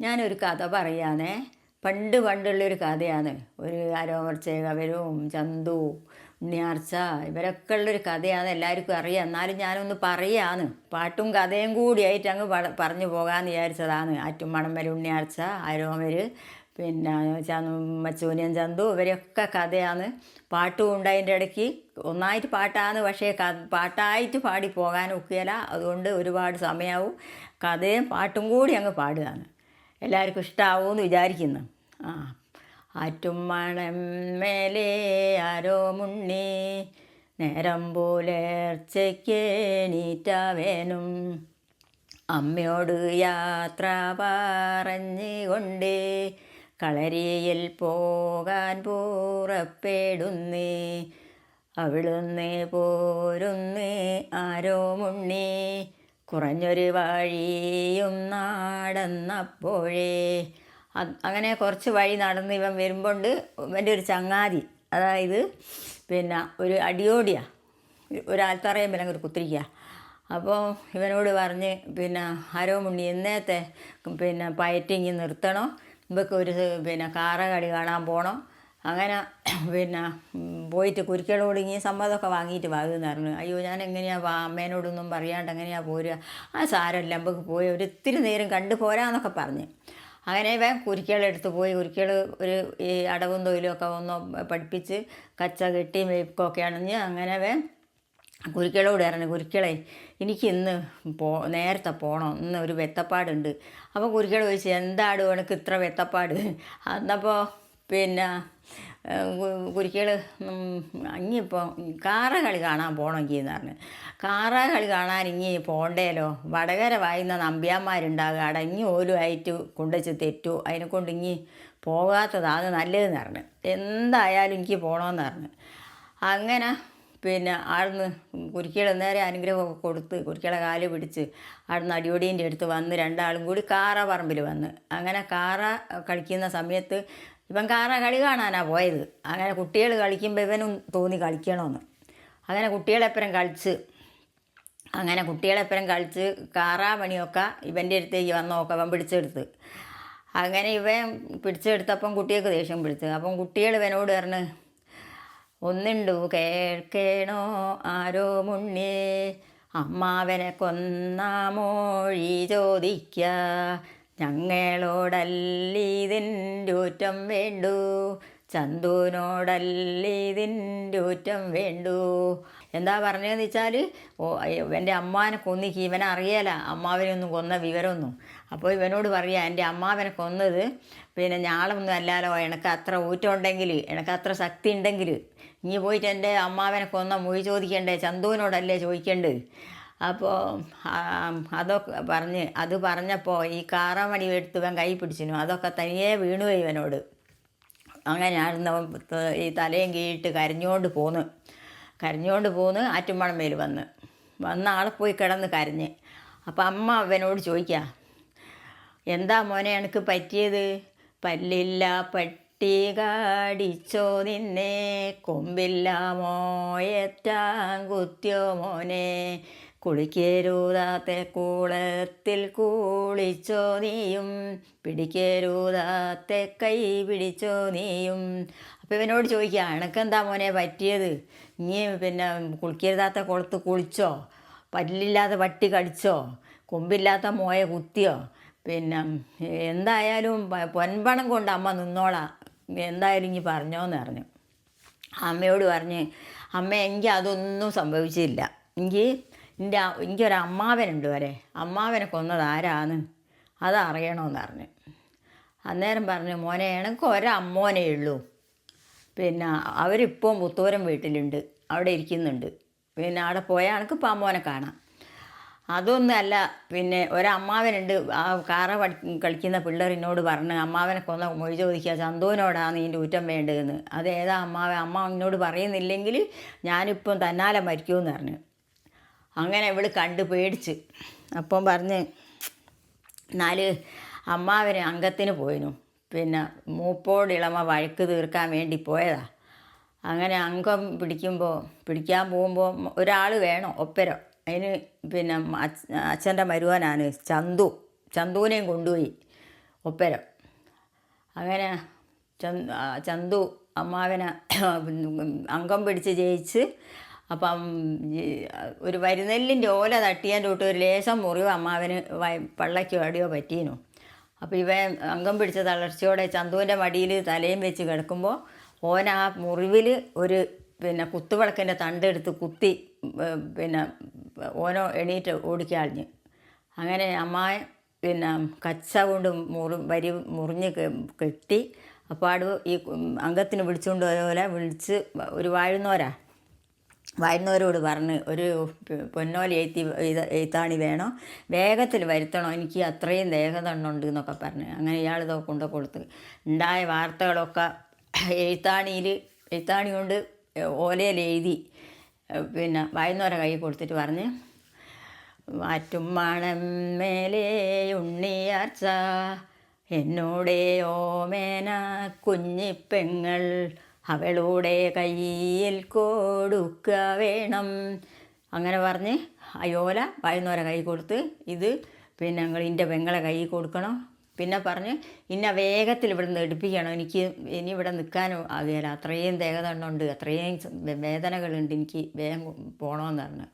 ഞാനൊരു കഥ പറയാനേ. പണ്ട് പണ്ടുള്ളൊരു കഥയാണ്. ഒരു അരോമർച്ചേകവരും ചന്തു ഉണ്ണിയാർച്ച ഇവരൊക്കെ ഉള്ളൊരു കഥയാണ് എല്ലാവർക്കും അറിയാം. എന്നാലും ഞാനൊന്ന് പറയാന്ന്. പാട്ടും കഥയും കൂടിയായിട്ട് അങ്ങ് പറഞ്ഞു പോകാമെന്ന് വിചാരിച്ചതാണ്. ആറ്റുമണമ്മൽ ഉണ്ണിയാർച്ച അരോമര് പിന്നെ മച്ചൂനിയൻ ചന്തു ഇവരൊക്കെ കഥയാണ്. പാട്ടും ഉണ്ട് അതിന്റെ ഇടയ്ക്ക്. ഒന്നായിട്ട് പാട്ടാണ്. പക്ഷേ പാട്ടായിട്ട് പാടി പോകാൻ അതുകൊണ്ട് ഒരുപാട് സമയമാവും കഥയും പാട്ടും കൂടി അങ്ങ് പാടുകയാണ്. എല്ലാവർക്കും ഇഷ്ടമാവുമെന്ന് വിചാരിക്കുന്നു. ആ ആറ്റും മേലേ ആരോ മുണ്ണി നേരം പുലർച്ചയ്ക്ക് എണീറ്റാവേനും. അമ്മയോട് യാത്ര പറഞ്ഞുകൊണ്ട് കളരിയിൽ പോകാൻ പൂറപ്പെടുന്നേ. അവിടുന്ന് പോരുന്ന് ആരോ മുണ്ണി കുറഞ്ഞൊരു വഴിയും നടന്നപ്പോഴേ. അങ്ങനെ കുറച്ച് വഴി നടന്ന് ഇവൻ വരുമ്പോണ്ട് ഇവന്റെ ഒരു ചങ്ങാതി അതായത് പിന്നെ ഒരു അടിയോടിയാ. ഒരു ആൽത്തറയും പിന്നെ ഒരു കുത്തിരിക്കുക അപ്പോൾ ഇവനോട് പറഞ്ഞ് പിന്നെ ആരോ മുണ്ണി എന്നേത്തെ പിന്നെ പയറ്റിങ്ങി നിർത്തണോ. ഇവക്ക് ഒരു പിന്നെ കാറ കളി കാണാൻ പോകണം അങ്ങനെ പിന്നെ പോയിട്ട് കുരിക്കളോട് ഇങ്ങനെ സമ്മതമൊക്കെ വാങ്ങിയിട്ട് വാങ്ങുമെന്ന് പറഞ്ഞു. അയ്യോ ഞാൻ എങ്ങനെയാണ് വാ? അമ്മേനോടൊന്നും പറയാണ്ട് എങ്ങനെയാണ് പോരുക? ആ സാരമില്ല നമുക്ക് പോയി ഒരു ഇത്തിരി നേരം കണ്ടു പോരാന്നൊക്കെ പറഞ്ഞ്. അങ്ങനെ ഇവൻ കുരിക്കളെടുത്ത് പോയി. കുരിക്കൾ ഒരു ഈ അടവും തൊയിലും ഒക്കെ ഒന്ന് പഠിപ്പിച്ച് കച്ച കെട്ടി മേപ്പൊക്കെ അണിഞ്ഞ് അങ്ങനെ വേ കുരിക്കളോട് പറഞ്ഞു കുരിക്കളെ എനിക്ക് ഇന്ന് പോ നേരത്തെ പോകണം ഇന്ന് ഒരു വെത്തപ്പാടുണ്ട്. അപ്പോൾ കുരിക്കൾ ചോദിച്ചു എന്താണ് എനിക്ക് ഇത്ര വെത്തപ്പാട്? അന്നപ്പോൾ പിന്നെ കുരിക്കൾ ഇനിയിപ്പോൾ കാറ കളി കാണാൻ പോകണമെങ്കിൽ എന്ന് പറഞ്ഞു. കാറ കളി കാണാൻ ഇനി പോണ്ടേലോ? വടകര വായുന്ന നമ്പ്യാന്മാരുണ്ടാകുക അവിടെ ഇങ്ങി ഓലുമായിട്ട് കൊണ്ടുവച്ച് തെറ്റു അതിനെ കൊണ്ട് ഇനി പോകാത്തതാണ് നല്ലതെന്ന് പറഞ്ഞു. എന്തായാലും എനിക്ക് പോകണമെന്ന് പറഞ്ഞു. അങ്ങനെ പിന്നെ അവിടുന്ന് കുരിക്കളെ നേരെ അനുഗ്രഹമൊക്കെ കൊടുത്ത് കുരിക്കളെ കാൽ പിടിച്ച് അവിടുന്ന് അടിയോടീന്റെ അടുത്ത് വന്ന് രണ്ടാളും കൂടി കാറ പറമ്പിൽ വന്ന്. അങ്ങനെ കാറ കളിക്കുന്ന സമയത്ത് ഇവൻ കാറ കളി കാണാനാണ് പോയത്. അങ്ങനെ കുട്ടികൾ കളിക്കുമ്പോൾ ഇവനും തോന്നി കളിക്കണമെന്ന് അങ്ങനെ കുട്ടികളെപ്പുറം കളിച്ച് അങ്ങനെ കുട്ടികളെപ്പുറം കളിച്ച് കാറാമണിയൊക്കെ ഇവന്റെ അടുത്തേക്ക് വന്നൊക്കെ അവൻ പിടിച്ചെടുത്ത്. അങ്ങനെ ഇവൻ പിടിച്ചെടുത്തപ്പം കുട്ടികൾക്ക് ദേഷ്യം പിടിച്ച്. അപ്പം കുട്ടികൾ ഇവനോട് പറഞ്ഞ് ഒന്നുണ്ടു? കേൾക്കേണോ? ആരോ മുന്നേ അമ്മാവനെ കൊന്ന മോഴി ചോദിക്ക. ഞങ്ങളോടല്ലിതിന്റെ ഊറ്റം വേണ്ടു. ചന്തുവിനോടല്ലിതിന്റെ ഊറ്റം വേണ്ടു. എന്താ പറഞ്ഞതെന്ന് വെച്ചാൽ ഓ എന്റെ അമ്മാവനെ കൊന്നിക്ക്. ഇവനെ അറിയാല അമ്മാവിനൊന്നും കൊന്ന വിവരമൊന്നും. അപ്പോൾ ഇവനോട് പറയാ എന്റെ അമ്മാവനെ കൊന്നത് പിന്നെ ഞാളൊന്നും അല്ലാലോ എനിക്ക് അത്ര ഊറ്റം ഉണ്ടെങ്കിൽ എനക്ക് അത്ര ശക്തി ഉണ്ടെങ്കിൽ നീ പോയിട്ട് എന്റെ അമ്മാവനെ കൊന്ന മൊഴി ചോദിക്കണ്ടേ? ചന്തുവിനോടല്ലേ ചോദിക്കേണ്ടത് അപ്പോൾ അതൊക്കെ പറഞ്ഞ് അത് പറഞ്ഞപ്പോൾ ഈ കാറാമണി എടുത്തുവൻ കൈ പിടിച്ചിനു അതൊക്കെ തനിയെ വീണു ഇവനോട്. അങ്ങനെയായിരുന്നു അവൻ ഈ തലയും കീഴിട്ട് കരഞ്ഞുകൊണ്ട് പോന്ന്. കരഞ്ഞുകൊണ്ട് പോന്ന് ആറ്റുമ്പഴമേൽ വന്ന്. വന്ന ആളെ പോയി കിടന്ന് കരഞ്ഞ്. അപ്പം അമ്മ അവനോട് ചോദിക്കുക എന്താ മോനെ എനിക്ക് പറ്റിയത്? പല്ലില്ല പട്ടി കാടിച്ചോ നിന്നെ. കൊമ്പില്ല മോയറ്റാൻ കുത്തിയോ മോനെ. കുളിക്കരുതാത്ത കൂളത്തിൽ കൂളിച്ചോ നീയും പിടിക്കരുതാത്ത കൈ പിടിച്ചോ നീയും. അപ്പം ഇവനോട് ചോദിക്കുക എനക്കെന്താ മോനെ പറ്റിയത്? നീ പിന്നെ കുളിക്കരുതാത്ത കുളത്ത് കുളിച്ചോ? പല്ലില്ലാത്ത വട്ടി കടിച്ചോ? കൊമ്പില്ലാത്ത മോയെ കുത്തിയോ? പിന്നെ എന്തായാലും പൊൻപണം കൊണ്ട് അമ്മ നിന്നോളാം. എന്തായാലും ഇനി പറഞ്ഞോന്ന് പറഞ്ഞു. അമ്മയോട് പറഞ്ഞ് അമ്മ എനിക്ക് അതൊന്നും സംഭവിച്ചില്ല. എനിക്ക് എന്റെ എനിക്കൊരു അമ്മാവനുണ്ട് വരെ. അമ്മാവനെ കൊന്നത് ആരാന്ന് അതറിയണമെന്ന് പറഞ്ഞു. അന്നേരം പറഞ്ഞു മോനെ എനിക്ക് ഒരമ്മോനേ ഉള്ളൂ. പിന്നെ അവരിപ്പോൾ പുത്തൂരം വീട്ടിലുണ്ട്. അവിടെ ഇരിക്കുന്നുണ്ട്. പിന്നെ അവിടെ പോയാൽ എനിക്ക് അമ്മോനെ കാണാം. അതൊന്നുമല്ല പിന്നെ ഒരമ്മാവനുണ്ട്. ആ കാറ കളിക്കുന്ന പിള്ളേരിനോട് പറഞ്ഞ് അമ്മാവനെ കൊന്ന മൊഴി ചോദിക്കുക. ചന്തുവിനോടാണ് നിന്റെ ഊറ്റം വേണ്ടതെന്ന്. അത് ഏതാ അമ്മാവൻ അമ്മ എന്നോട് പറയുന്നില്ലെങ്കിൽ ഞാനിപ്പം തന്നാലെ മരിക്കുമെന്ന് പറഞ്ഞു. അങ്ങനെ ഇവൾ കണ്ട് പേടിച്ച്. അപ്പം പറഞ്ഞ് നാല് അമ്മാവന് അംഗത്തിന് പോയിനു. പിന്നെ മൂപ്പോട് ഇളമ വഴക്ക് തീർക്കാൻ വേണ്ടി പോയതാ. അങ്ങനെ അംഗം പിടിക്കുമ്പോൾ പിടിക്കാൻ പോകുമ്പോൾ ഒരാൾ വേണം ഒപ്പരം. അതിന് പിന്നെ അച്ഛന്റെ മരുവനാണ് ചന്തു. ചന്തുവിനെയും കൊണ്ടുപോയി ഒപ്പരം. അങ്ങനെ ചന്തു അമ്മാവനെ അംഗം പിടിച്ച് ജയിച്ച് അപ്പം ഒരു വരിനെല്ലിന്റെ ഓല തട്ടിയതിന്റെ തൊട്ട് ഒരു ലേശം മുറിവ് അമ്മാവന് പള്ളയ്ക്കോ അടിയോ പറ്റീനു. അപ്പോൾ ഇവ അംഗം പിടിച്ച തളർച്ചയോടെ ചന്തുവിന്റെ മടിയിൽ തലയും വെച്ച് കിടക്കുമ്പോൾ ഓന ആ മുറിവിൽ ഒരു പിന്നെ കുത്തുവിളക്കിന്റെ തണ്ടെടുത്ത് കുത്തി പിന്നെ ഓനോ എണീറ്റ് ഓടിക്കാളിഞ്ഞ്. അങ്ങനെ അമ്മായ പിന്നെ കച്ച കൊണ്ട് മുറി വരി മുറിഞ്ഞ് കെട്ടി അപ്പാട് ഈ അംഗത്തിന് വിളിച്ചുകൊണ്ട് പോയ പോലെ വിളിച്ച് ഒരു വാഴുന്നോരാ വാഴുന്നവരോട് പറഞ്ഞ് ഒരു പൊന്നോലി എഴുത്തി എഴുത്താണി വേണോ. വേഗത്തിൽ വരുത്തണം. എനിക്ക് അത്രയും ദേഹതണ്ണുണ്ട് എന്നൊക്കെ പറഞ്ഞ്. അങ്ങനെ ഇയാൾ ഇതൊക്കെ കൊണ്ട് കൊടുത്ത്. ഉണ്ടായ വാർത്തകളൊക്കെ എഴുത്താണിയിൽ എഴുത്താണി കൊണ്ട് ഓലയിൽ എഴുതി പിന്നെ വായുന്നവരെ കൈ കൊടുത്തിട്ട് പറഞ്ഞ് മാറ്റും മണം മേലേ ഉണ്ണിയാർച്ച എന്നോടേ ഓമേന കുഞ്ഞിപ്പെങ്ങൾ അവളുടെ കയ്യിൽ കൊടുക്ക വേണം. അങ്ങനെ പറഞ്ഞ് അയോല വയന്നോരെ കൈ കൊടുത്ത് ഇത് പിന്നെ ഞങ്ങൾ ഇന്റെ പെങ്ങളെ കൈ കൊടുക്കണം. പിന്നെ പറഞ്ഞ് ഇന്നെ വേഗത്തിൽ ഇവിടെ നിന്ന് എടുപ്പിക്കണം. എനിക്ക് ഇനി ഇവിടെ നിൽക്കാനും ആകുകയില്ല അത്രയും ദേഹതണ്ണുണ്ട് അത്രയും വേദനകളുണ്ട്. എനിക്ക് വേഗം പോകണമെന്ന് പറഞ്ഞു.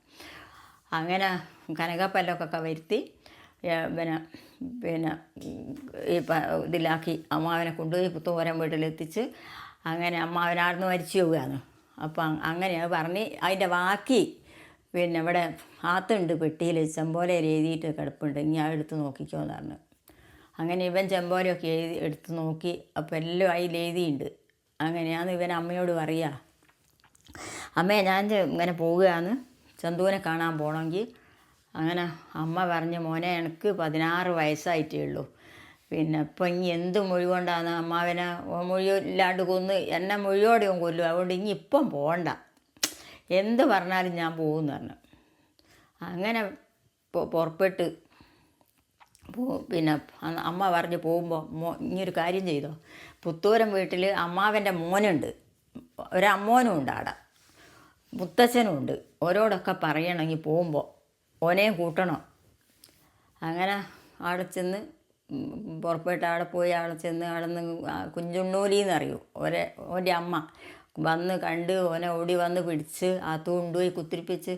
അങ്ങനെ കനകപ്പല്ലൊക്കെ വരുത്തി പിന്നെ പിന്നെ ഈ ഇതിലാക്കി അമ്മാവനെ കൊണ്ടുപോയി പുത്തോരം വീട്ടിലെത്തിച്ച് അങ്ങനെ അമ്മ അവനാർന്ന് മരിച്ചു പോവുകയാണ്. അപ്പം അങ്ങനെ പറഞ്ഞ് അതിന്റെ ബാക്കി പിന്നെ ഇവിടെ ആത്തുണ്ട് പെട്ടിയിൽ ചെമ്പോല എഴുതിയിട്ട് കിടപ്പുണ്ട്. ഇനി ആ എടുത്ത് നോക്കിക്കോ എന്ന് പറഞ്ഞു. അങ്ങനെ ഇവൻ ചെമ്പോലൊക്കെ എഴുതി എടുത്ത് നോക്കി. അപ്പോൾ എല്ലാം അതിൽ എഴുതിയിട്ടുണ്ട് അങ്ങനെയാണ് ഇവൻ അമ്മയോട് പറയുക അമ്മേ ഞാൻ ഇങ്ങനെ പോവുകയാണ്. ചന്തുവിനെ കാണാൻ പോകണമെങ്കിൽ അങ്ങനെ അമ്മ പറഞ്ഞു മോനെ എനിക്ക് പതിനാറ് വയസ്സായിട്ടേ ഉള്ളൂ. പിന്നെ ഇപ്പം ഇനി എന്ത് മൊഴി കൊണ്ടാണ് അമ്മാവനെ മൊഴി ഇല്ലാണ്ട് കൊന്ന് എന്നെ മൊഴിയോടെയും കൊല്ലും അതുകൊണ്ട് ഇനി ഇപ്പം പോകണ്ട എന്ത് പറഞ്ഞാലും ഞാൻ പോകുമെന്ന് പറഞ്ഞു. അങ്ങനെ പുറപ്പെട്ട് പിന്നെ അമ്മ പറഞ്ഞ് പോകുമ്പോൾ മോ ഇനിയൊരു കാര്യം ചെയ്തോ? പുത്തൂരം വീട്ടിൽ അമ്മാവന്റെ മോനുണ്ട്. ഒരമ്മോനും ഉണ്ട് അവിടെ മുത്തച്ഛനും ഉണ്ട്. ഓരോടൊക്കെ പറയണമെങ്കിൽ പോകുമ്പോൾ ഓനെയും കൂട്ടണം. അങ്ങനെ അവിടെ ചെന്ന് പുറപ്പെട്ട് അവിടെ പോയി അവിടെ ചെന്ന് അവിടെ നിന്ന് കുഞ്ചുണ്ണൂലി എന്നറിയൂ ഒരേ ഓന്റെ അമ്മ വന്ന് കണ്ട് ഓനെ ഓടി വന്ന് പിടിച്ച് ആ കൊണ്ടുപോയി കുത്തിരിപ്പിച്ച്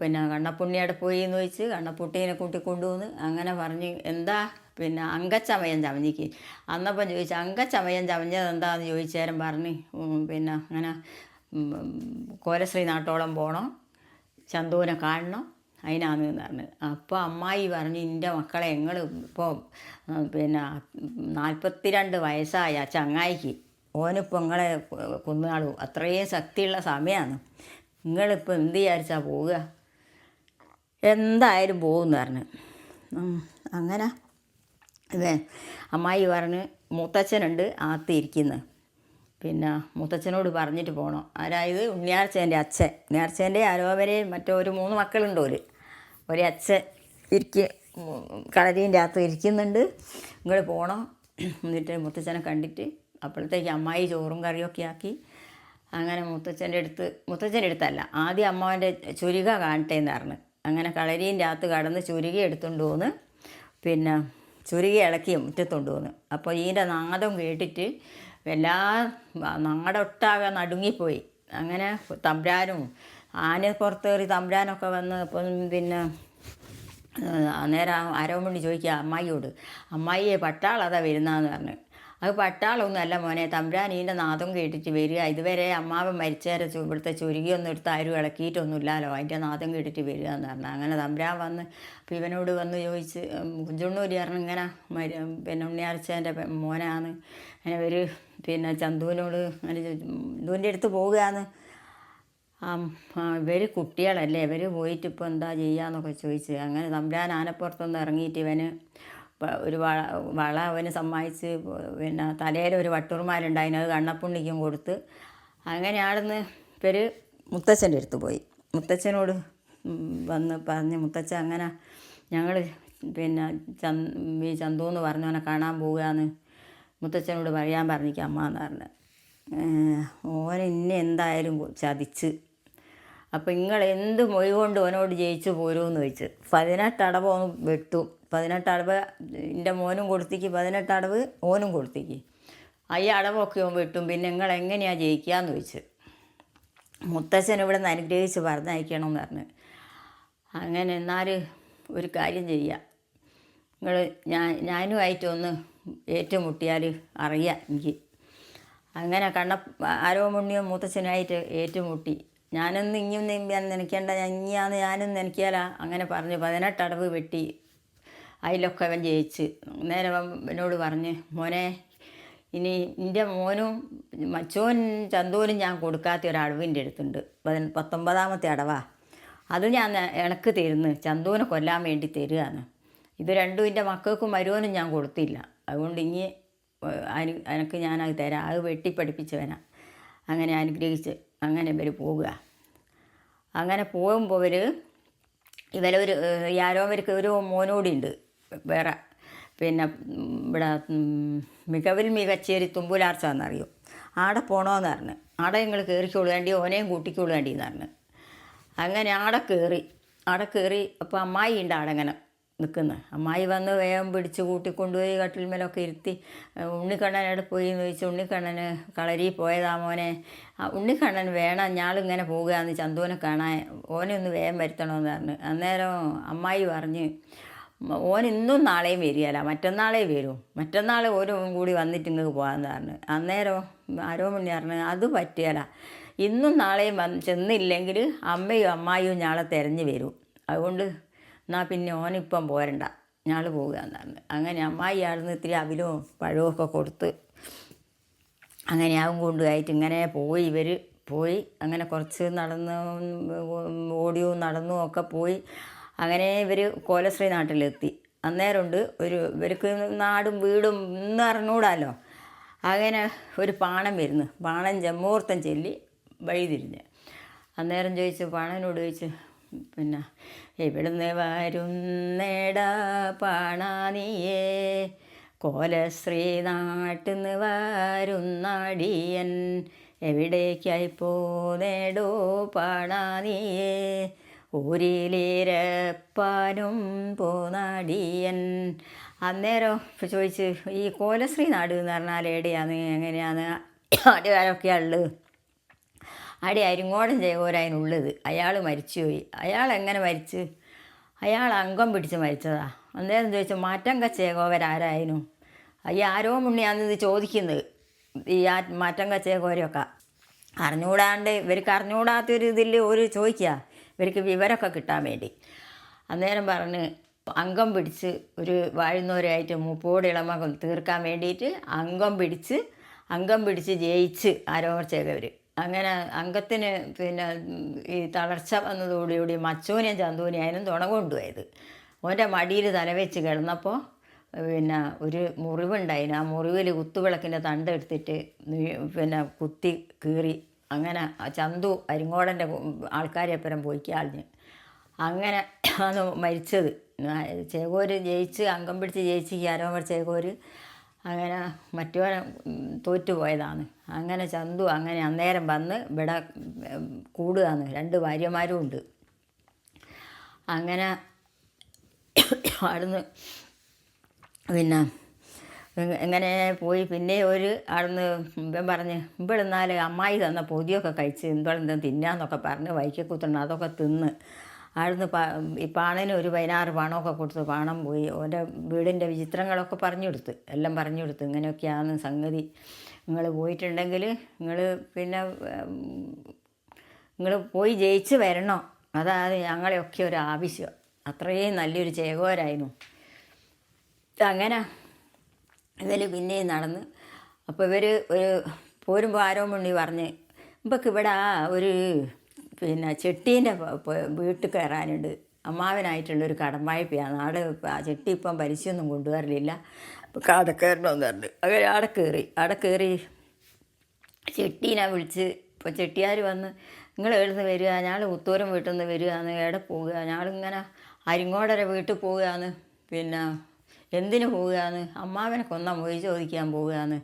പിന്നെ കണ്ണപ്പുണ്ണിയുടെ പോയി എന്ന് ചോദിച്ച് കണ്ണപ്പുട്ടീനെ കൂട്ടി കൊണ്ടുവന്ന് അങ്ങനെ പറഞ്ഞ് എന്താ പിന്നെ അങ്കച്ചമയം ചമഞ്ഞിക്ക്. അന്നപ്പം ചോദിച്ചു അങ്കച്ചമയം ചമഞ്ഞത് എന്താന്ന് ചോദിച്ചേരം പറഞ്ഞ് പിന്നെ അങ്ങനെ കോലശ്രീ നാട്ടോളം പോകണം ചന്തുവിനെ കാണണം അതിനാന്ന് പറഞ്ഞു. അപ്പോൾ അമ്മായി പറഞ്ഞു എന്റെ മക്കളെ ഞങ്ങൾ ഇപ്പോൾ പിന്നെ നാൽപ്പത്തിരണ്ട് വയസ്സായ ചങ്ങായിക്ക് ഓനിപ്പോൾ നിങ്ങളെ കൊന്നാളു അത്രയും ശക്തിയുള്ള സമയമാണ് നിങ്ങളിപ്പോൾ എന്ത് വിചാരിച്ചാൽ പോവുക? എന്തായാലും പോകുമെന്ന് പറഞ്ഞു. അങ്ങനെ ഇവേ അമ്മായി പറഞ്ഞ് മൂത്തച്ഛനുണ്ട് ആത്തിരിക്കുന്നത് പിന്നെ മുത്തച്ഛനോട് പറഞ്ഞിട്ട് പോകണം അതായത് ഉണ്ണിയാർച്ചേന്റെ അച്ഛൻ. ഉണ്ണിയാർച്ചേന്റെ ആരോപരയും മറ്റോ ഒരു മൂന്ന് മക്കളുണ്ട് ഒരു ഒരു അച്ഛൻ ഇരിക്ക കളരീന്റെ അകത്ത് ഇരിക്കുന്നുണ്ട്. ഇങ്ങോട്ട് പോകണം എന്നിട്ട് മുത്തച്ഛനെ കണ്ടിട്ട് അപ്പോഴത്തേക്ക് അമ്മായി ചോറും കറിയൊക്കെ ആക്കി. അങ്ങനെ മുത്തച്ഛന്റെ അടുത്ത് മുത്തച്ഛന്റെ അടുത്തല്ല ആദ്യം അമ്മാവന്റെ ചുരുക കാണട്ടെ എന്ന് പറഞ്ഞു. അങ്ങനെ കളരീന്റെ അകത്ത് കടന്ന് ചുരുക എടുത്തുകൊണ്ട് പോന്ന്. പിന്നെ ചുരുകി ഇളക്കി മുറ്റത്തുകൊണ്ട് പോന്ന്. അപ്പോൾ ഇതിന്റെ നാദം കേട്ടിട്ട് എല്ലാ നാടൊട്ടാകെ നടുങ്ങിപ്പോയി. അങ്ങനെ തമ്പ്രാനും ആന പുറത്തേറി തമ്പുരാനൊക്കെ വന്ന് അപ്പം പിന്നെ അന്നേരം അരവമണി ചോദിക്കുക അമ്മായിയോട് അമ്മായിയെ പട്ടാളതാ വരുന്നതെന്ന് പറഞ്ഞു. അത് പട്ടാളൊന്നുമല്ല മോനെ തമ്പുരാൻ ഇതിന്റെ നാദം കേട്ടിട്ട് വരിക. ഇതുവരെ അമ്മാവൻ മരിച്ചേരെ ഇവിടുത്തെ ചുരുകിയൊന്നും എടുത്ത് ആരും ഇളക്കിയിട്ടൊന്നുമില്ലല്ലോ അതിന്റെ നാദം കേട്ടിട്ട് വരിക എന്ന് പറഞ്ഞു. അങ്ങനെ തമ്പുരാൻ വന്ന് അപ്പം ഇവനോട് വന്ന് ചോദിച്ച് കുഞ്ചുണ്ണൂരി പറഞ്ഞു ഇങ്ങനെ മരി പിന്നെ ഉണ്ണിയാർച്ചേന്റെ മോനാണ് അങ്ങനെ ഒരു പിന്നെ ചന്തുവിനോട് അങ്ങനെ ചന്തുവിന്റെ അടുത്ത് പോവുകയാണ് ഇവർ കുട്ടികളല്ലേ ഇവർ പോയിട്ട് ഇപ്പോൾ എന്താ ചെയ്യാന്നൊക്കെ ചോദിച്ച്. അങ്ങനെ തമ്പുരാൻ ആനപ്പുറത്തുനിന്ന് ഇറങ്ങിയിട്ട് ഇവന് ഒരു വള വള അവന് സമ്മാനിച്ച് പിന്നെ തലയിൽ ഒരു വട്ടൂർമാരുണ്ടായിന് അത് കണ്ണപ്പുണ്ണിക്കും കൊടുത്ത്. അങ്ങനെ ആടുന്ന് ഇവർ മുത്തച്ഛന്റെ അടുത്ത് പോയി. മുത്തച്ഛനോട് വന്ന് പറഞ്ഞ് മുത്തച്ഛൻ അങ്ങനെ ഞങ്ങൾ പിന്നെ ചന്ത് ഈ ചന്തു എന്ന് പറഞ്ഞവനെ കാണാൻ പോവുകയെന്ന് മുത്തച്ഛനോട് പറയാൻ പറഞ്ഞിക്ക് അമ്മ എന്ന് പറഞ്ഞ് ഓൻ എന്തായാലും ചതിച്ച്. അപ്പം നിങ്ങൾ എന്ത് മൊഴി കൊണ്ട് ഓനോട് ജയിച്ചു പോരുമെന്ന് വെച്ച് പതിനെട്ടടവ് ഓൻ വെട്ടു. പതിനെട്ടടവ് എന്റെ മോനും കൊടുത്തേക്ക്. പതിനെട്ടടവ് ഓനും കൊടുത്തേക്ക്. ഈ അടവൊക്കെ ഓൻ വെട്ടും. പിന്നെ നിങ്ങൾ എങ്ങനെയാണ് ജയിക്കാന്ന് ചോദിച്ച്. മുത്തച്ഛൻ ഇവിടെ നിന്ന് അനുഗ്രഹിച്ച് പറഞ്ഞയക്കണം എന്ന് പറഞ്ഞ്. അങ്ങനെ എന്നാൽ ഒരു കാര്യം ചെയ്യുക നിങ്ങൾ ഞാൻ ഞാനുമായിട്ടൊന്ന് ഏറ്റുമുട്ടിയാൽ അറിയാം എനിക്ക്. അങ്ങനെ കണ്ണ ആരോമുണ്ണിയും മൂത്തച്ഛനായിട്ട് ഏറ്റുമുട്ടി. ഞാനൊന്ന് ഇനിയും നനയ്ക്കേണ്ട ഇനിയാന്ന് ഞാനും നനയ്ക്കാല അങ്ങനെ പറഞ്ഞു പതിനെട്ടടവ് വെട്ടി അതിലൊക്കെ അവൻ ജയിച്ച്. നേരെ എന്നോട് പറഞ്ഞ് മോനെ ഇനി എന്റെ മോനും മച്ചോൻ ചന്തോനും ഞാൻ കൊടുക്കാത്ത ഒരു അടവിന്റെ അടുത്തുണ്ട്. പതിന പത്തൊമ്പതാമത്തെ അടവാ. അത് ഞാൻ ഇണക്ക് തരുന്നു ചന്തോനെ കൊല്ലാൻ വേണ്ടി തരികയാണ് ഇത് രണ്ടും എന്റെ മക്കൾക്കും മരുവനും ഞാൻ കൊടുത്തില്ല. അതുകൊണ്ട് ഇനി അനു എനിക്ക് ഞാനത് തരാം. അത് വെട്ടിപ്പഠിപ്പിച്ചവനാ അങ്ങനെ അനുഗ്രഹിച്ച് അങ്ങനെ ഇവർ പോവുക. അങ്ങനെ പോകുമ്പോൾ ഇവർ ഇവരൊരു യാരോവർക്ക് ഒരു മോനോടി ഉണ്ട് വേറെ പിന്നെ ഇവിടെ മികവിൽ മികച്ചേരി തുമ്പൂലാർച്ച എന്നറിയും ആടെ പോകണമെന്ന് പറഞ്ഞു. ആടെ നിങ്ങൾ കയറിക്കോളൂ വേണ്ടി ഓനെയും കൂട്ടിക്കോളൂ വേണ്ടി എന്ന് പറഞ്ഞു. അങ്ങനെ ആടെ കയറി ആടെ കയറി അപ്പോൾ അമ്മായി ഉണ്ട് ആടെ നിൽക്കുന്നത്. അമ്മായി വന്ന് വേഗം പിടിച്ച് കൂട്ടിക്കൊണ്ടുപോയി കട്ടിൽമേലൊക്കെ ഇരുത്തി ഉണ്ണിക്കണ്ണനോട് പോയി എന്ന് ചോദിച്ചു ഉണ്ണിക്കണ്ണന് കളരി പോയതാ മോനെ. ഉണ്ണിക്കണ്ണൻ വേണം ഞാളിങ്ങനെ പോവുകയെന്ന് ചന്തുവിനെ കാണാൻ. ഓനെ ഒന്ന് വേഗം വരുത്തണമെന്ന് പറഞ്ഞു. അന്നേരം അമ്മായി പറഞ്ഞ് ഓൻ ഇന്നും നാളെയും വരികയില്ല മറ്റന്നാളേ വരും. മറ്റന്നാൾ ഓരോ കൂടി വന്നിട്ട് ഇങ്ങ് പോകാമെന്ന് പറഞ്ഞു. അന്നേരം ആരോ മണി പറഞ്ഞു അത് പറ്റിയല്ല ഇന്നും നാളെയും വന്ന് ചെന്നില്ലെങ്കിൽ അമ്മയും അമ്മായിയും ഞാളെ തിരഞ്ഞു വരും. അതുകൊണ്ട് എന്നാൽ പിന്നെ ഓനിപ്പം പോരണ്ട. ഞാൾ പോവുക പറഞ്ഞു അങ്ങനെ അമ്മായി ആടുന്ന് ഇത്തിരി അവിലും പഴവും ഒക്കെ കൊടുത്ത് അങ്ങനെ ആവും കൊണ്ടുപോയിട്ട് ഇങ്ങനെ പോയി. ഇവർ പോയി. അങ്ങനെ കുറച്ച് നടന്ന് ഓടിയും നടന്നും ഒക്കെ പോയി. അങ്ങനെ ഇവർ കോലശ്രീ നാട്ടിലെത്തി. അന്നേരമുണ്ട് ഒരു ഇവർക്ക് നാടും വീടും ഇന്ന് അറിഞ്ഞൂടാലോ അങ്ങനെ ഒരു പാണം വരുന്നു. പാണം ജമ്മൂർത്തം ചൊല്ലി വഴി തിരിഞ്ഞ് അന്നേരം ചോദിച്ചു പാണനോട് ചോദിച്ചു പിന്നെ എവിടുന്ന് വരുന്നേടാ പാണാനിയേ കോലശ്രീ നാട്ടിന്ന് വരുന്നടിയൻ എവിടേക്കായി പോന്നേടോ പാണാനിയേ ഊരിലേരപ്പാനും പോനാടിയൻ അന്നേരം ചോദിച്ച് ഈ കോലശ്രീ നാട് എന്ന് പറഞ്ഞാൽ എവിടെയാണ്? എങ്ങനെയാണ്? ആടുകാരൊക്കെയുള്ളത് അവിടെ അരിങ്ങോടൻ ജയകോരായനുള്ളത് അയാൾ മരിച്ചുപോയി അയാൾ എങ്ങനെ മരിച്ച്? അയാൾ അംഗം പിടിച്ച് മരിച്ചതാ. അന്നേരം ചോദിച്ചു മാറ്റങ്ക ചേകോവരാരായിരുന്നു ഈ ആരോ മുണ്ണിയാണെന്ന് ഇത് ചോദിക്കുന്നത്. ഈ ആ മാറ്റങ്ക ചേകോരൊക്കെ അറിഞ്ഞുകൂടാണ്ട് ഇവർക്ക് അറിഞ്ഞുകൂടാത്തൊരു ഇതിൽ ഒരു ചോദിക്കുക ഇവർക്ക് വിവരമൊക്കെ കിട്ടാൻ വേണ്ടി. അന്നേരം പറഞ്ഞ് അംഗം പിടിച്ച് ഒരു വാഴുന്നവരായിട്ട് മുപ്പോട് ഇളമ തീർക്കാൻ വേണ്ടിയിട്ട് അംഗം പിടിച്ച് അംഗം പിടിച്ച് ജയിച്ച് ആരോ ചെയ്തവർ അങ്ങനെ അംഗത്തിന് പിന്നെ ഈ തളർച്ച വന്നതോടുകൂടി മച്ചോനെയും ചന്തൂനെയും അതിനും തുണ കൊണ്ടുപോയത്. ഓന്റെ മടിയിൽ തലവെച്ച് കിടന്നപ്പോൾ പിന്നെ ഒരു മുറിവുണ്ടായിന്. ആ മുറിവിൽ കുത്തുവിളക്കിന്റെ തണ്ടെടുത്തിട്ട് പിന്നെ കുത്തി കീറി അങ്ങനെ ചന്തു അരിങ്ങോടന്റെ ആൾക്കാരെപ്പുറം പോയി കളഞ്ഞ് അങ്ങനെ ആണ് മരിച്ചത്. ചേകോര് ജയിച്ച് അംഗം പിടിച്ച് ജയിച്ച് ആരോമർ ചേകോര് അങ്ങനെ മറ്റവൻ തോറ്റുപോയതാണ് അങ്ങനെ ചന്തു അങ്ങനെ അന്നേരം വന്ന് ഇവിടെ കൂടുകയാണ്. രണ്ട് ഭാര്യമാരും ഉണ്ട്. അങ്ങനെ അവിടുന്ന് പിന്നെ എങ്ങനെ പോയി? പിന്നെ ഒരു അവിടുന്ന് ഇവൻ പറഞ്ഞ് ഇവിടുന്നാൽ അമ്മായി തന്ന പൊതിയൊക്കെ കഴിച്ച് എന്തോളം തിന്നാന്നൊക്കെ പറഞ്ഞ് വൈക്കി അതൊക്കെ തിന്ന്. അവിടുന്ന് പ ഈ പാണന് ഒരു പതിനാറ് പണമൊക്കെ കൊടുത്ത് പണം പോയി. ഓന്റെ വീടിന്റെ വിചിത്രങ്ങളൊക്കെ പറഞ്ഞു കൊടുത്ത് എല്ലാം പറഞ്ഞു കൊടുത്ത് ഇങ്ങനെയൊക്കെയാണ് സംഗതി. നിങ്ങൾ പോയിട്ടുണ്ടെങ്കിൽ നിങ്ങൾ പിന്നെ നിങ്ങൾ പോയി ജയിച്ച് വരണം. അതാണ് ഞങ്ങളെയൊക്കെ ഒരു ആവശ്യം. അത്രയും നല്ലൊരു ചേകോരായിരുന്നു. അങ്ങനെ ഇതിൽ പിന്നെയും നടന്ന്. അപ്പോൾ ഇവർ ഒരു പോരുമ്പോൾ ആരോ മുണ്ണി പറഞ്ഞ് ഇമ്പക്ക് ഇവിടെ ഒരു പിന്നെ ചെട്ടീന്റെ വീട്ടിൽ കയറാനുണ്ട്. അമ്മാവനായിട്ടുള്ളൊരു കടമ്പായ്പയാണ് ആട് ആ ചെട്ടി ഇപ്പം പലിശയൊന്നും കൊണ്ടുവരലില്ല. അപ്പോൾ അവിടെ കയറണമെന്ന് പറഞ്ഞു. അങ്ങനെ ആടെ കയറി. ആടെ കയറി ചെട്ടീനെ വിളിച്ച് ഇപ്പോൾ ചെട്ടിയാർ വന്ന് നിങ്ങൾ എവിടുന്ന് വരിക? ഞങ്ങൾ ഉത്തൂരം വീട്ടിൽ നിന്ന് വരികയാണ്. എവിടെ പോവുക? ഞങ്ങളിങ്ങനെ അരിങ്ങോടര വീട്ടിൽ പോവുകയാണ്. പിന്നെ എന്തിനു പോവുകയാണ്? അമ്മാവനെ കൊന്ന മൊഴി ചോദിക്കാൻ പോവുകയാണ്.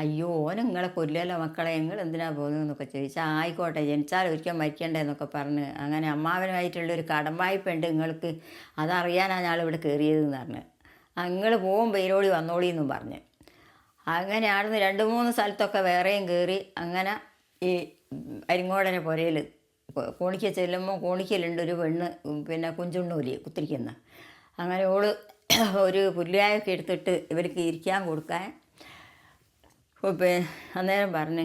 അയ്യോ നിങ്ങളെ കൊല്ലല്ലോ മക്കളെ? നിങ്ങൾ എന്തിനാ പോകുന്നതെന്നൊക്കെ ചോദിച്ചാൽ ആയിക്കോട്ടെ ജനിച്ചാൽ ഒരിക്കൽ മരിക്കണ്ടേന്നൊക്കെ പറഞ്ഞ്. അങ്ങനെ അമ്മാവനുമായിട്ടുള്ളൊരു കടം വായ്പ ഉണ്ട് നിങ്ങൾക്ക്. അതറിയാനാണ് ഇവിടെ കയറിയതെന്ന് പറഞ്ഞ്. നിങ്ങൾ പോകും പേരോടി വന്നോളി എന്നും പറഞ്ഞ്. അങ്ങനെ ആടുന്ന് രണ്ട് മൂന്ന് സ്ഥലത്തൊക്കെ വേറെയും കയറി അങ്ങനെ ഈ അരിങ്ങോടനെ പുരയിൽ കോണിക്ക ചെല്ലുമ്പോൾ കോണിക്കലുണ്ട് ഒരു പെണ്ണ് പിന്നെ കുഞ്ചുണ്ണൂലി കുത്തിരിക്കുന്ന. അങ്ങനെ ഓൾ ഒരു പുല്ലിയായൊക്കെ എടുത്തിട്ട് ഇവർക്ക് ഇരിക്കാൻ കൊടുക്കാൻ പിന്നെ അന്നേരം പറഞ്ഞ്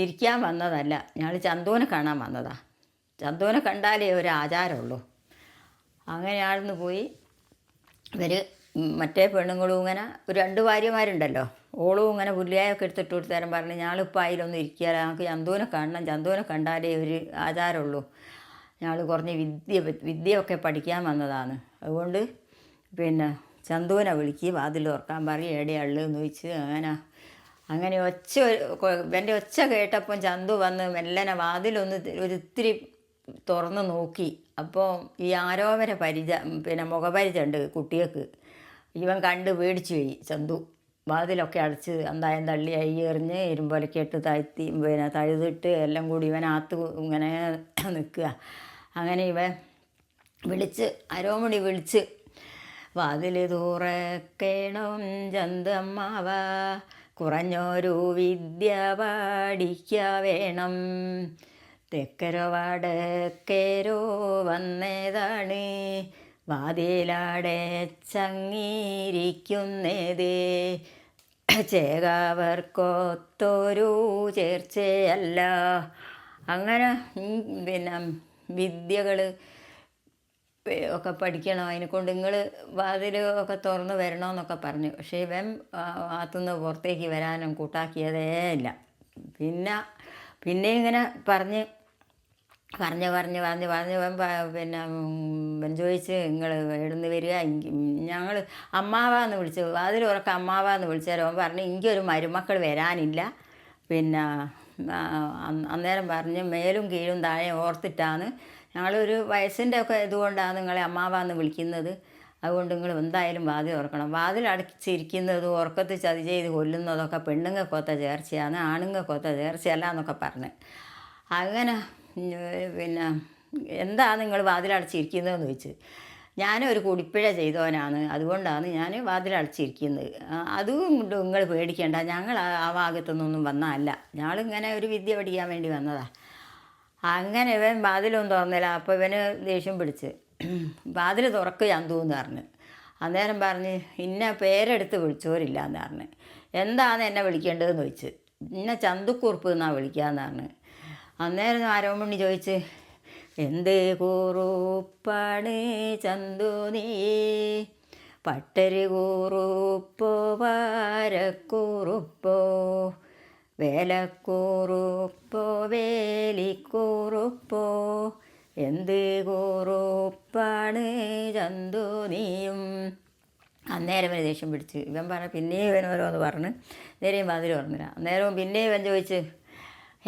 ഇരിക്കാൻ വന്നതല്ല. ഞങ്ങൾ ചന്തുവിനെ കാണാൻ വന്നതാ. ചന്തുവിനെ കണ്ടാലേ ഒരു ആചാരമുള്ളൂ. അങ്ങനെ ആടുന്ന് പോയി ഇവർ മറ്റേ പെണ്ണുങ്ങളും ഇങ്ങനെ ഒരു രണ്ട് ഭാര്യമാരുണ്ടല്ലോ. ഓളും ഇങ്ങനെ പുല്ലിയായൊക്കെ എടുത്തിട്ട് കൊടുത്തേരം പറഞ്ഞ് ഞങ്ങളിപ്പോൾ അതിലൊന്നും ഇരിക്കുക ഞങ്ങൾക്ക് ചന്തുവിനെ കാണണം. ചന്തുവിനെ കണ്ടാലേ ഒരു ആചാരമുള്ളൂ. ഞങ്ങൾ കുറഞ്ഞ് വിദ്യ വിദ്യയൊക്കെ പഠിക്കാൻ വന്നതാണ് അതുകൊണ്ട് പിന്നെ ചന്തുവിനെ വിളിക്കുക വാതിൽ തുറക്കാൻ പറയും എവിടെയുള്ളതെന്ന് ചോദിച്ച് അങ്ങനെ അങ്ങനെ ഒച്ച എന്റെ ഒച്ച കേട്ടപ്പം ചന്തു വന്ന് മെല്ലനെ വാതിലൊന്ന് ഒരിത്തിരി തുറന്ന് നോക്കി. അപ്പോൾ ഈ ആരോപര പരിച പിന്നെ മുഖപരിച ഉണ്ട് കുട്ടികൾക്ക്. ഇവൻ കണ്ട് പേടിച്ചു പോയി ചന്തു. വാതിലൊക്കെ അടച്ച് എന്തായാലും തള്ളി അയ്യ എറിഞ്ഞ് ഇരുമ്പൊലക്കെ ഇട്ട് താഴ്ത്തി പിന്നെ തഴുതിട്ട് എല്ലാം കൂടി ഇവനകത്ത് ഇങ്ങനെ നിൽക്കുക. അങ്ങനെ ഇവൻ വിളിച്ച് അരോമണി വിളിച്ച് വാതിൽ തുറക്കണം ചന്തമ്മാവ കുറഞ്ഞൊരു വിദ്യ പാടിക്ക വേണം. തെക്കരോ വടക്കേരോ വന്നതാണ്. വാതിലാടെ ചങ്ങിയിരിക്കുന്നതേ. ചേകാവർക്കൊത്തൊരു ചേർച്ചയല്ല. അങ്ങനെ പിന്നെ വിദ്യകൾ ഒക്കെ പഠിക്കണം. അതിനെ കൊണ്ട് നിങ്ങൾ വാതിൽ ഒക്കെ തുറന്ന് വരണമെന്നൊക്കെ പറഞ്ഞു. പക്ഷേ ഇവൻ അകത്തുനിന്ന് പുറത്തേക്ക് വരാനും കൂട്ടാക്കിയതേ ഇല്ല. പിന്നെ പിന്നെ ഇങ്ങനെ പറഞ്ഞ് പറഞ്ഞ് പറഞ്ഞ് പറഞ്ഞ് പറഞ്ഞ് പിന്നെ ചോദിച്ച് നിങ്ങൾ എവിടുന്ന് വരിക? ഞങ്ങൾ അമ്മാവാന്ന് വിളിച്ചു വാതിൽ ഉറക്ക അമ്മാവാന്ന് വിളിച്ചാൽ അവൻ പറഞ്ഞു എനിക്കൊരു മരുമക്കൾ വരാനില്ല. പിന്നെ അന്നേരം പറഞ്ഞ് മേലും കീഴും താഴെ ഓർത്തിട്ടാണ് ഞങ്ങളൊരു വയസ്സിന്റെ ഒക്കെ ഇതുകൊണ്ടാണ് നിങ്ങളെ അമ്മാവാന്ന് വിളിക്കുന്നത്. അതുകൊണ്ട് നിങ്ങൾ എന്തായാലും വാതിൽ ഓർക്കണം. വാതിൽ അടച്ചിരിക്കുന്നതും ഉറക്കത്ത് ചതി ചെയ്ത് കൊല്ലുന്നതൊക്കെ പെണ്ണുങ്ങൾക്കൊത്ത ചേർച്ചയാണ് ആണുങ്ങൾക്കൊത്ത ചേർച്ചയല്ല എന്നൊക്കെ പറഞ്ഞ്. അങ്ങനെ പിന്നെ എന്താ നിങ്ങൾ വാതിലടച്ചിരിക്കുന്നതെന്ന് ചോദിച്ചു. ഞാനൊരു കുടിപ്പിഴ ചെയ്തവനാണ്. അതുകൊണ്ടാണ് ഞാൻ വാതിലടച്ചിരിക്കുന്നത് അതും നിങ്ങൾ പേടിക്കേണ്ട. ഞങ്ങൾ ആ ഭാഗത്തു നിന്നൊന്നും വന്നതല്ല. ഞങ്ങളിങ്ങനെ ഒരു വിദ്യ പഠിക്കാൻ വേണ്ടി വന്നതാ. അങ്ങനെ ഇവൻ വാതിലൊന്നും തുറന്നില്ല. അപ്പോൾ ഇവന് ദേഷ്യം പിടിച്ച്. വാതിൽ തുറക്കുക ഞാൻ എന്ന് പറഞ്ഞ്. അന്നേരം പറഞ്ഞ് ഇന്ന പേരെടുത്ത് വിളിച്ചോരില്ല എന്ന് പറഞ്ഞ്. എന്താണ് എന്നെ വിളിക്കേണ്ടതെന്ന് ചോദിച്ച്. ഇന്ന ചന്തുക്കുറുപ്പ് എന്നാണ് വിളിക്കാന്ന് പറഞ്ഞ്. അന്നേരം ആരോമണി ചോദിച്ച് എന്ത് കൂറുപ്പാണ് ചന്തു നീ? പട്ടര് കൂറുപ്പോ പാരക്കൂറുപ്പോ? വേലക്കൂറുപ്പോ വേലിക്കൂറുപ്പോ എന്ത് കൂറുപ്പാണ് ചന്തു നീയും? അന്നേരം ഇവന് ദേഷ്യം പിടിച്ച്. ഇവൻ പറഞ്ഞ പിന്നെയും ഇവൻ ഓരോന്ന് പറഞ്ഞ്. നേരെയും മതിൽ പറഞ്ഞില്ല അന്നേരവും പിന്നെയും ഇവൻ ചോദിച്ച്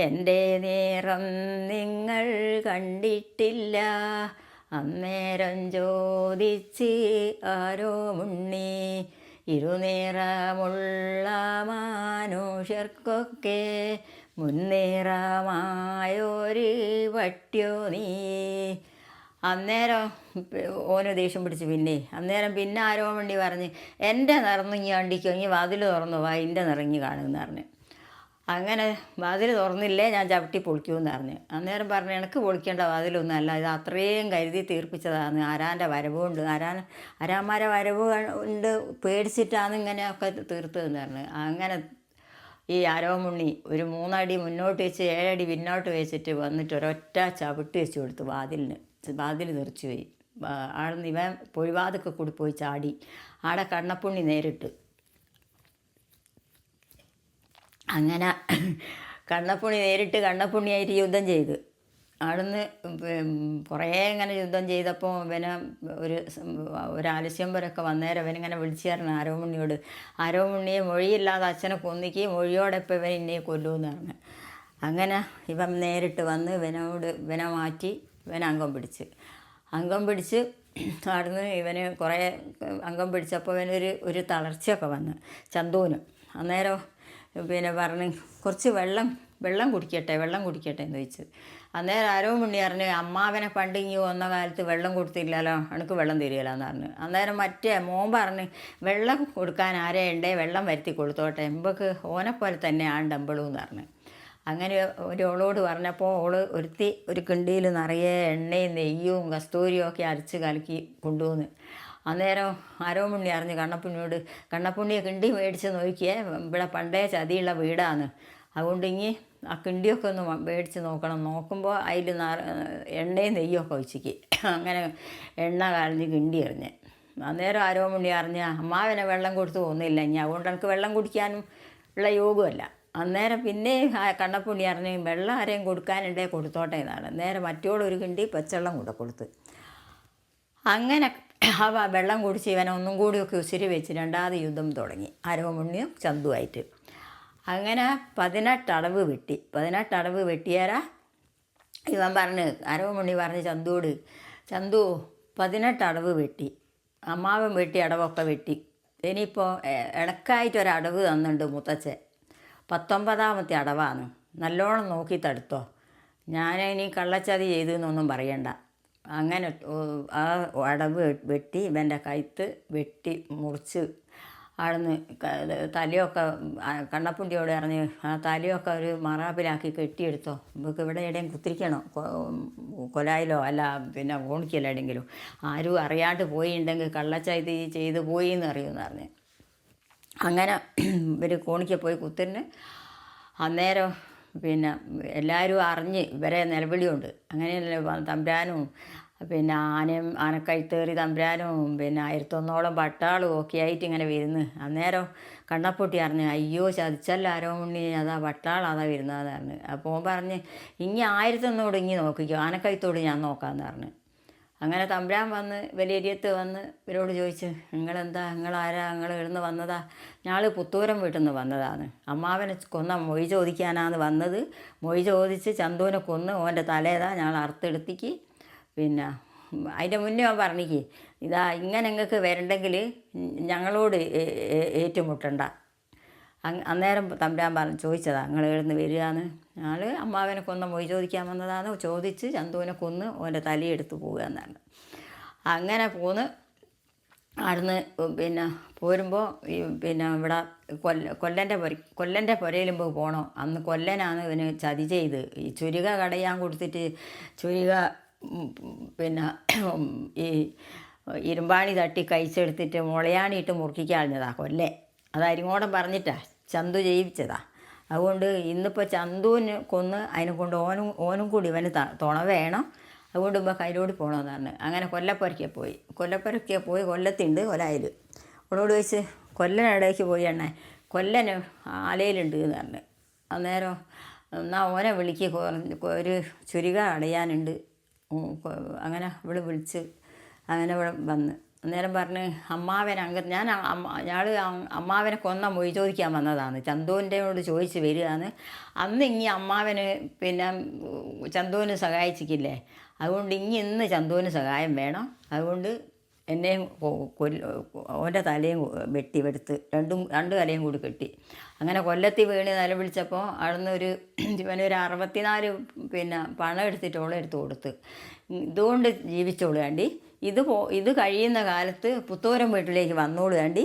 എന്റെ നേരം നിങ്ങൾ കണ്ടിട്ടില്ല. അന്നേരം ചോദിച്ച് ആരോ മുണ്ണി. ഇരുനേറമുള്ള മാനുഷർക്കൊക്കെ മുന്നേറമായൊരു വട്ടിയോ നീ. അന്നേരം ഓന് ദേഷ്യം പിടിച്ച് പിന്നെ അന്നേരം പിന്നെ ആരോ വണ്ടി പറഞ്ഞ് എന്റെ കണ്ടിക്കോ ഇനി വാതിൽ തുറന്നു വാ എന്റെ നിറഞ്ഞി കാണുമെന്ന് പറഞ്ഞ്. അങ്ങനെ വാതിൽ തുറന്നില്ലേ ഞാൻ ചവിട്ടി പൊളിക്കുമെന്ന് പറഞ്ഞ്. അന്നേരം പറഞ്ഞു എനിക്ക് പൊളിക്കേണ്ട വാതിലൊന്നും അല്ല ഇത് അത്രയും കരുതി തീർപ്പിച്ചതാണ്. ആരാന്റെ വരവുണ്ട് ആരാൻ ആരാന്മാരെ വരവ് ഉണ്ട് പേടിച്ചിട്ടാണ് ഇങ്ങനെയൊക്കെ തീർത്തതെന്ന് പറഞ്ഞു. അങ്ങനെ ഈ അരോമുണ്ണി ഒരു മൂന്നടി മുന്നോട്ട് വെച്ച് ഏഴടി പിന്നോട്ട് വെച്ചിട്ട് വന്നിട്ട് ഒരൊറ്റ ചവിട്ടി വെച്ച് കൊടുത്തു വാതിലിന്. വാതിൽ തെറിച്ചു പോയി ഇവൻ പൊഴിവാതൊക്കെ കൂടി പോയി ചാടി. ആടെ കണ്ണപ്പുണ്ണി നേരിട്ട്. അങ്ങനെ കണ്ണപ്പുണ്ണി നേരിട്ട് കണ്ണപ്പുണ്ണിയായിട്ട് യുദ്ധം ചെയ്ത്. അവിടുന്ന് കുറേ ഇങ്ങനെ യുദ്ധം ചെയ്തപ്പോൾ ഇവന് ഒരു ഒരു ആലസ്യം വരൊക്കെ വന്നേരം ഇവനിങ്ങനെ വിളിച്ചു പറഞ്ഞു ആരോമുണ്ണിയോട് ആരോമുണ്ണിയെ മൊഴിയില്ലാതെ അച്ഛനെ കൊന്നിക്ക് മൊഴിയോടെ ഇപ്പം ഇവൻ ഇന്നെ കൊല്ലുമെന്ന് പറഞ്ഞു. അങ്ങനെ ഇവൻ നേരിട്ട് വന്ന് ഇവനോട് ഇവനെ മാറ്റി ഇവൻ അംഗം പിടിച്ച്. അംഗം പിടിച്ച് അവിടുന്ന് ഇവന് കുറേ അംഗം പിടിച്ചപ്പോൾ ഇവനൊരു ഒരു തളർച്ചയൊക്കെ വന്ന്. ചന്തുവിന് അന്നേരം പിന്നെ പറഞ്ഞ് കുറച്ച് വെള്ളം വെള്ളം കുടിക്കട്ടെ വെള്ളം കുടിക്കട്ടെ എന്ന് ചോദിച്ചു. അന്നേരം ആരോ മുണ്ണി പറഞ്ഞു അമ്മാവനെ പണ്ട് ഇങ്ങി വന്ന കാലത്ത് വെള്ളം കൊടുത്തില്ലല്ലോ എനിക്ക് വെള്ളം തരികയില്ല എന്ന് പറഞ്ഞു. അന്നേരം മറ്റേ മോൻ പറഞ്ഞ് വെള്ളം കൊടുക്കാൻ ആരേ ഉണ്ടേ വെള്ളം വരുത്തി കൊടുത്തോട്ടെ എമ്പക്ക് ഓനെപ്പോലെ തന്നെ ആണ് ഡമ്പിളു എന്ന് പറഞ്ഞു. അങ്ങനെ ഒരു ഓളോട് പറഞ്ഞപ്പോൾ ഓൾ ഒരുത്തി ഒരു കിണ്ടിയിൽ നിറയെ എണ്ണയും നെയ്യും കസ്തൂരിയും ഒക്കെ അരച്ച് കലക്കി കൊണ്ടുവന്ന്. അന്നേരം ആരോ മുണ്ണി അറിഞ്ഞ് കണ്ണപ്പുണ്ണിയോട് കണ്ണപ്പുണ്ണിയെ കിണ്ടി മേടിച്ച് നോക്കിയേ ഇവിടെ പണ്ടേ ചതിയുള്ള വീടാണ്. അതുകൊണ്ട് ഇനി ആ കിണ്ടിയൊക്കെ ഒന്ന് മേടിച്ച് നോക്കണം. നോക്കുമ്പോൾ അതിൽ എണ്ണയും നെയ്യൊക്കെ ഒഴിച്ചിക്ക്. അങ്ങനെ എണ്ണ കളഞ്ഞ് കിണ്ടി എറിഞ്ഞ്. അന്നേരം ആരോ മുണ്ണി അറിഞ്ഞ അമ്മാവനെ വെള്ളം കൊടുത്ത് പോകുന്നില്ല ഇനി അതുകൊണ്ട് എനിക്ക് വെള്ളം കുടിക്കാനും ഉള്ള യോഗമല്ല അന്നേരം പിന്നെ കണ്ണപ്പുണ്ണി അറിഞ്ഞ് വെള്ളം ആരെയും കൊടുക്കാനുണ്ടേ കൊടുത്തോട്ടെ എന്നാണ്. നേരെ മറ്റോളൊരു കിണ്ടി പച്ചവെള്ളം കൂടെ കൊടുത്ത്. അങ്ങനെ അവ വെള്ളം കുടിച്ച് ഇവനെ ഒന്നും കൂടിയൊക്കെ ഉസിരി വെച്ച് രണ്ടാമത് യുദ്ധം തുടങ്ങി. അരവമുണ്ണിയും ചന്തുവായിട്ട്. അങ്ങനെ പതിനെട്ടടവ് വെട്ടി. പതിനെട്ടടവ് വെട്ടിയാരാ ഇവൻ പറഞ്ഞ് അരവമുണ്ണി പറഞ്ഞ് ചന്തുവോട് ചന്തു പതിനെട്ടടവ് വെട്ടി. അമ്മാവൻ വെട്ടി അടവൊക്കെ വെട്ടി. ഇനിയിപ്പോൾ ഇടക്കായിട്ട് ഒരടവ് തന്നിട്ടുണ്ട് മുത്തച്ഛൻ. പത്തൊമ്പതാമത്തെ അടവാണ്. നല്ലോണം നോക്കി തടുത്തോ. ഞാനിനി കള്ളച്ചതി ചെയ്തു എന്നൊന്നും പറയണ്ട. അങ്ങനെ ആ അടവ് വെട്ടി ഇവന്റെ കഴുത്ത് വെട്ടി മുറിച്ച് അവിടുന്ന് തലയൊക്കെ കണ്ണപ്പുണ്ടിയോട് പറഞ്ഞ് ആ തലയൊക്കെ ഒരു മറാപ്പിലാക്കി കെട്ടിയെടുത്തോ. നമുക്ക് ഇവിടെ എവിടെയും കുത്തിരിക്കണോ? കൊലായിലോ? അല്ല പിന്നെ ഓണിക്കലോ എവിടെയെങ്കിലും? ആരും അറിയാണ്ട് പോയിണ്ടെങ്കിൽ കള്ളച്ചതി ചെയ്ത് പോയി എന്ന് അറിയുമെന്ന് പറഞ്ഞ്. അങ്ങനെ ഇവർ കോണിക്ക് പോയി കുത്തിന് അന്നേരം പിന്നെ എല്ലാവരും അറിഞ്ഞ് ഇവരെ നിലവിളിയുണ്ട്. അങ്ങനെയല്ലേ തമ്പുരാനും പിന്നെ ആനയും ആനക്കൈത്തേറി തമ്പുരാനും പിന്നെ ആയിരത്തൊന്നോളം പട്ടാളും ഒക്കെ ആയിട്ട് ഇങ്ങനെ വരുന്നു. അന്നേരം കണ്ണപ്പൊട്ടി അറിഞ്ഞ് അയ്യോ ചതിച്ചല്ല ആരോ അതാ പട്ടാളം അതാ വരുന്നതെന്ന് പറഞ്ഞു അപ്പോൾ പറഞ്ഞ് ഇനി ആയിരത്തൊന്നോട് ഇങ്ങി നോക്കിക്കോ ആനക്കൈത്തോട് ഞാൻ നോക്കാമെന്ന് പറഞ്ഞ് അങ്ങനെ തമ്പുരാൻ വന്ന് വലിയരിയത്ത് വന്ന് ഇവരോട് ചോദിച്ച് നിങ്ങളെന്താ? നിങ്ങളാരാ? നിങ്ങൾ ഇവിടുന്ന് വന്നതാ? ഞങ്ങൾ പുത്തൂരം വീട്ടിൽ നിന്ന് വന്നതാണ് അമ്മാവനെ കൊന്ന മൊഴി ചോദിക്കാനാണ് വന്നത്. മൊഴി ചോദിച്ച് ചന്തുവിനെ കൊന്ന് ഓന്റെ തലേതാ ഞങ്ങൾ അറുത്തെടുത്തിക്ക്. പിന്നെ അതിന്റെ മുന്നേ അവൻ പറഞ്ഞിക്ക് ഇതാ ഇങ്ങനെ നിങ്ങൾക്ക് വരണ്ടെങ്കിൽ ഞങ്ങളോട് ഏറ്റുമുട്ടണ്ട. അന്നേരം തമ്പുരാൻ പറഞ്ഞു ചോദിച്ചതാണ് നിങ്ങൾ എഴുന്ന് വരികയെന്ന് ഞങ്ങൾ അമ്മാവനെ കൊന്ന മൊഴി ചോദിക്കാൻ വന്നതാണ്. ചോദിച്ച് ചന്തുവിനെ കൊന്ന് ഓന്റെ തലയെടുത്ത് പോവുക എന്നാണ് അങ്ങനെ പോന്ന് അവിടുന്ന് പിന്നെ പോരുമ്പോൾ ഈ പിന്നെ ഇവിടെ കൊല്ല കൊല്ലന്റെ പൊര കൊല്ലന്റെ പുരയിലും പോയി പോകണം അന്ന് കൊല്ലനാണ് ഇവന് ചതി ചെയ്ത്. ഈ ചുരിക കടയാൻ കൊടുത്തിട്ട് ചുരിക പിന്നെ ഈ ഇരുമ്പാണി തട്ടി കഴിച്ചെടുത്തിട്ട് മുളയാണിയിട്ട് മുറുക്കിക്കളഞ്ഞതാണ് കൊല്ലേ. അത് അരിങ്ങോടം പറഞ്ഞിട്ടാ. ചന്തു ജയിപ്പിച്ചതാ. അതുകൊണ്ട് ഇന്നിപ്പോൾ ചന്തുവിന് കൊന്ന് അതിനെ കൊണ്ട് ഓനും ഓനും കൂടി ഇവന് തുണ വേണം. അതുകൊണ്ട് ഇപ്പോൾ കയ്യിലോട് പോകണമെന്ന് പറഞ്ഞു. അങ്ങനെ കൊല്ലപ്പുരയ്ക്ക് പോയി. കൊല്ലപ്പുരയ്ക്ക് പോയി കൊല്ലത്തുണ്ട് കൊലായിൽ അവളോട് ചോദിച്ച് കൊല്ലനിടയ്ക്ക് പോയി എണ്ണേ കൊല്ലന് ആലയിലുണ്ട് എന്ന് പറഞ്ഞു. അന്നേരം എന്നാൽ ഓനെ വിളിക്ക്. ഒരു ചുരിക അടയാനുണ്ട്. അങ്ങനെ ഇവിടെ വിളിച്ച് അങ്ങനെ ഇവിടെ വന്ന്. അന്നേരം പറഞ്ഞ് അമ്മാവൻ അങ്ങ് ഞാൻ ഞങ്ങൾ അമ്മാവനെ കൊന്ന മൊഴി ചോദിക്കാൻ വന്നതാണ്. ചന്തുവിന്റെയോട് ചോദിച്ച് വരികയാണ്. അന്ന് ഇങ്ങി അമ്മാവന് പിന്നെ ചന്തുവിന് സഹായിച്ചിക്കില്ലേ? അതുകൊണ്ട് ഇങ്ങി ഇന്ന് ചന്തുവിന് സഹായം വേണം. അതുകൊണ്ട് എന്നെയും കൊല്ല ഓന്റെ തലയും വെട്ടി വെടുത്ത് രണ്ടും രണ്ട് തലയും കൂടി കെട്ടി. അങ്ങനെ കൊല്ലത്തി വീണ് നിലവിളിച്ചപ്പോൾ അവിടുന്ന് ഒരു ഇവനൊരു അറുപത്തിനാല് പിന്നെ പണം എടുത്തിട്ട് ഓളെ എടുത്ത് കൊടുത്ത്. ഇതുകൊണ്ട് ജീവിച്ചോളൂ വേണ്ടി ഇത് പോ ഇത് കഴിയുന്ന കാലത്ത് പുത്തൂരം വീട്ടിലേക്ക് വന്നോളൂ വേണ്ടി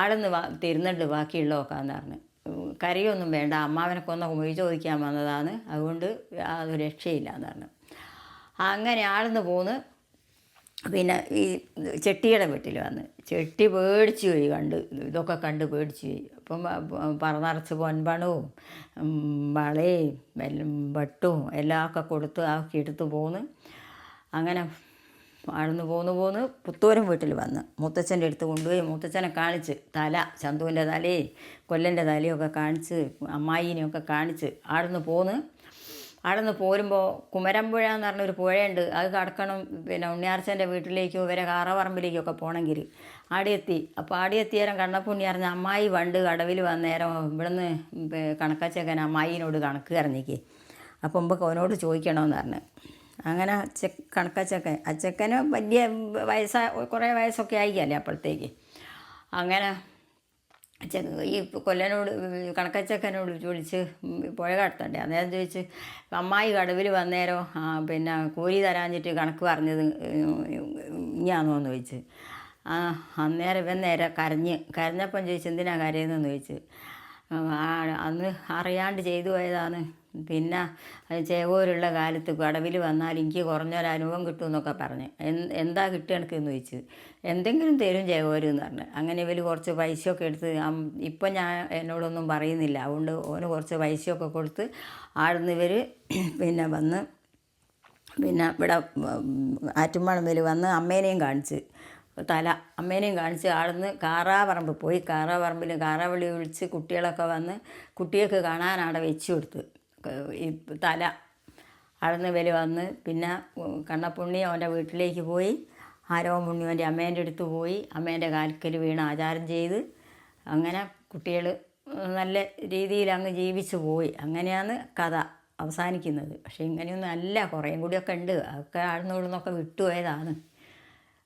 ആടെന്ന് വാ തരുന്നുണ്ട് ബാക്കിയുള്ളതൊക്കെ എന്ന് പറഞ്ഞ്. ഉം, കറിയൊന്നും വേണ്ട. അമ്മാവനെ കൊന്ന മൊഴി ചോദിക്കാൻ വന്നതാണ് അതുകൊണ്ട് അത് രക്ഷയില്ല എന്ന് പറഞ്ഞു. അങ്ങനെ ആടെന്ന് പോന്ന് പിന്നെ ഈ ചെട്ടിയുടെ വീട്ടിൽ വന്ന് ചെട്ടി പേടിച്ചു പോയി കണ്ട് ഇതൊക്കെ കണ്ട് പേടിച്ചു പോയി. അപ്പം പറന്നറച്ച് പൊൻപണവും വളയും എല്ലാം വെട്ടും എല്ലാം ഒക്കെ കൊടുത്ത് ആക്കി എടുത്ത് പോന്ന്. അങ്ങനെ അവിടുന്ന് പോന്ന് പോന്ന് പുത്തൂരം വീട്ടിൽ വന്ന്. മുത്തച്ഛന്റെ അടുത്ത് കൊണ്ടുപോയി മുത്തച്ഛനെ കാണിച്ച് തല ചന്തുവിന്റെ തലയും കൊല്ലന്റെ തലയും ഒക്കെ കാണിച്ച് അമ്മായിനെയൊക്കെ കാണിച്ച് ആടുന്ന് പോന്ന്. അവിടുന്ന് പോരുമ്പോൾ കുമരമ്പുഴ എന്ന് പറഞ്ഞൊരു പുഴയുണ്ട്. അത് കടക്കണം. പിന്നെ ഉണ്ണിയാർച്ചന്റെ വീട്ടിലേക്കോ ഇവരെ കാറവറമ്പിലേക്കൊക്കെ പോകണമെങ്കിൽ ആടെ എത്തി അപ്പോൾ ആടെ എത്തിയേരം കണ്ണപ്പുണ്ണി അറിഞ്ഞ അമ്മായി വണ്ട് കടവിൽ വന്ന നേരം ഇവിടുന്ന് കണക്കച്ചക്കൻ അമ്മായിനോട് കണക്ക് അറിഞ്ഞിക്ക് അപ്പം മുമ്പ് അവനോട് ചോദിക്കണമെന്ന് പറഞ്ഞു. അങ്ങനെ ചെ കണക്കച്ചക്കൻ അച്ചക്കന് വലിയ വയസ്സ കുറേ വയസ്സൊക്കെ ആയിക്കല്ലേ അപ്പോഴത്തേക്ക്. അങ്ങനെ ഈ കൊല്ലനോട് കണക്കച്ചക്കനോട് ചോദിച്ച് പുഴ കടത്തണ്ടേ? അന്നേരം ചോദിച്ച് അമ്മായി കടവിൽ വന്നേരോ? പിന്നെ കൂലി തരാഞ്ഞിട്ട് കണക്ക് പറഞ്ഞത് ഇഞ്ഞാന്നോന്ന് ചോദിച്ച്. ആ അന്നേരം ഇവൻ നേരെ കരഞ്ഞ് കരഞ്ഞപ്പം ചോദിച്ചു എന്തിനാണ് കരയുന്നതെന്ന് ചോദിച്ച്? അന്ന് അറിയാണ്ട് ചെയ്തു പോയതാണ്. പിന്നെ അത് കാലത്ത് കടവിൽ വന്നാൽ എനിക്ക് കുറഞ്ഞൊരനുഭവം കിട്ടുമെന്നൊക്കെ പറഞ്ഞ്. എന്ത് കിട്ടുക എന്ന് ചോദിച്ചു. എന്തെങ്കിലും തരും ചേവൂര് എന്ന് പറഞ്ഞു. അങ്ങനെ ഇവർ കുറച്ച് പൈസയൊക്കെ എടുത്ത് ഇപ്പം ഞാൻ എന്നോടൊന്നും പറയുന്നില്ല. അതുകൊണ്ട് ഓന് കുറച്ച് പൈസയൊക്കെ കൊടുത്ത് ആടുന്ന് ഇവർ പിന്നെ വന്ന് പിന്നെ ഇവിടെ ആറ്റുമ്പളമ്പിൽ വന്ന് അമ്മേനെയും കാണിച്ച് തല അമ്മേനെയും കാണിച്ച് ആടുന്ന് കാറാപറമ്പ് പോയി. കാറാപറമ്പിൽ കാറാവള്ളി വിളിച്ച് കുട്ടികളൊക്കെ വന്ന് കുട്ടികൾക്ക് കാണാൻ അവിടെ വെച്ച് കൊടുത്ത്. ഈ തല അളന്ന് വില വന്ന് പിന്നെ കണ്ണപ്പുണ്ണി അവന്റെ വീട്ടിലേക്ക് പോയി. ആരോ പുണ്ണി അവന്റെ അമ്മേന്റെ അടുത്ത് പോയി. അമ്മേന്റെ കാൽക്കൽ വീണ് ആചാരം ചെയ്ത് അങ്ങനെ കുട്ടികൾ നല്ല രീതിയിൽ അങ്ങ് ജീവിച്ചു പോയി. അങ്ങനെയാണ് കഥ അവസാനിക്കുന്നത്. പക്ഷേ ഇങ്ങനെയൊന്നും അല്ല കുറേയും കൂടിയൊക്കെ ഉണ്ട്. അതൊക്കെ ആടുന്നോടുന്നൊക്കെ വിട്ടുപോയതാണ്